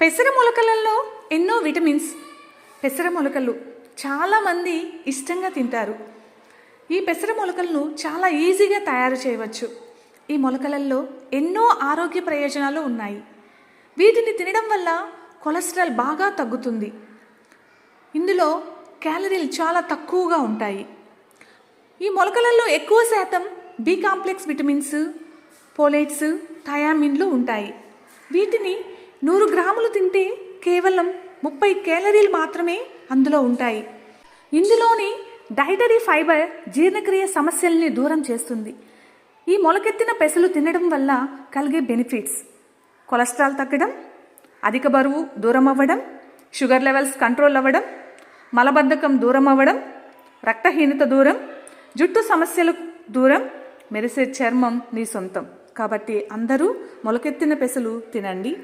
పెసర మొలకలలో ఎన్నో విటమిన్స్. పెసర మొలకలు చాలామంది ఇష్టంగా తింటారు. ఈ పెసర మొలకలను చాలా ఈజీగా తయారు చేయవచ్చు. ఈ మొలకలలో ఎన్నో ఆరోగ్య ప్రయోజనాలు ఉన్నాయి. వీటిని తినడం వల్ల కొలెస్ట్రాల్ బాగా తగ్గుతుంది. ఇందులో క్యాలరీలు చాలా తక్కువగా ఉంటాయి. ఈ మొలకలలో ఎక్కువ శాతం బి కాంప్లెక్స్ విటమిన్స్ పోలేట్స్ థయామిన్లు ఉంటాయి. వీటిని నూరు గ్రాములు తింటే కేవలం ముప్పై క్యాలరీలు మాత్రమే అందులో ఉంటాయి. ఇందులోని డైటరీ ఫైబర్ జీర్ణక్రియ సమస్యల్ని దూరం చేస్తుంది. ఈ మొలకెత్తిన పెసలు తినడం వల్ల కలిగే బెనిఫిట్స్. కొలెస్ట్రాల్ తగ్గడం అధిక బరువు దూరం అవ్వడం షుగర్ లెవెల్స్ కంట్రోల్ అవ్వడం మలబద్ధకం దూరం అవ్వడం రక్తహీనత దూరం జుట్టు సమస్యలు దూరం మెరిసే చర్మం నీ సొంతం. కాబట్టి అందరూ మొలకెత్తిన పెసలు తినండి.